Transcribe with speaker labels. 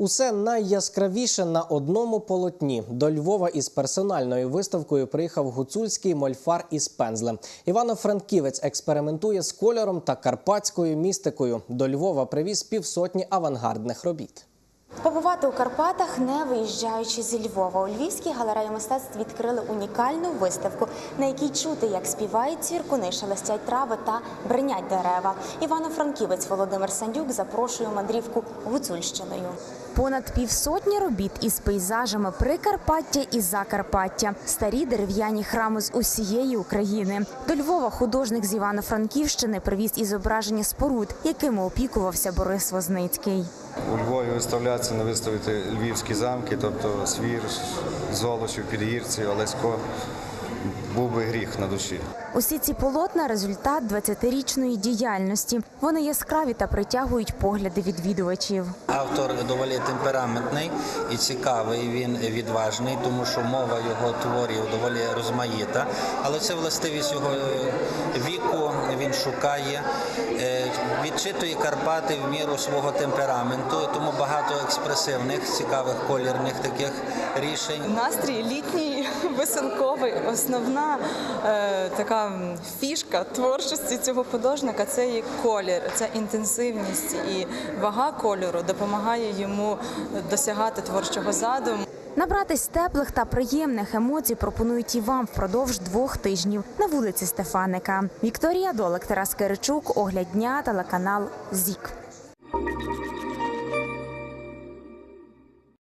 Speaker 1: Усе найяскравіше на одному полотні. До Львова із персональною виставкою приїхав гуцульський мольфар із пензлем. Івано-Франківець експериментує з кольором та карпатською містикою. До Львова привіз півсотні авангардних робіт.
Speaker 2: Побувати у Карпатах, не виїжджаючи зі Львова. У Львівській галереї мистецтв відкрили унікальну виставку, на якій чути, як співають цвіркуни, шелестять трави та бринять дерева. Івано-Франківець Володимир Сандюк запрошує мандрівку Гуцульщиною. Понад півсотні робіт із пейзажами Прикарпаття і Закарпаття, старі дерев'яні храми з усієї України. До Львова художник з Івано-Франківщини привіз і зображення споруд, якими опікувався Борис Возницький.
Speaker 3: У Львові виставляться на виставити львівські замки, тобто Свір, Золочів, Підгірці, Олесько. Був би гріх на душі.
Speaker 2: Усі ці полотна результат 20-річної діяльності. Вони яскраві та притягують погляди відвідувачів.
Speaker 4: Автор доволі темпераментний і цікавий. Він відважний, тому що мова його творів доволі розмаїта. Але це властивість його. Він шукає, е, відчитує Карпати в міру свого темпераменту, тому багато експресивних, цікавих колірних таких рішень.
Speaker 5: Настрій літній, веселковий. Основна е, така фішка творчості цього художника це є колір, це інтенсивність і вага кольору допомагає йому досягати творчого задуму.
Speaker 2: Набратись теплих та приємних емоцій пропонують і вам впродовж двох тижнів на вулиці Стефаника. Вікторія Долик, Тарас Киричук, Огляд дня, телеканал ЗІК.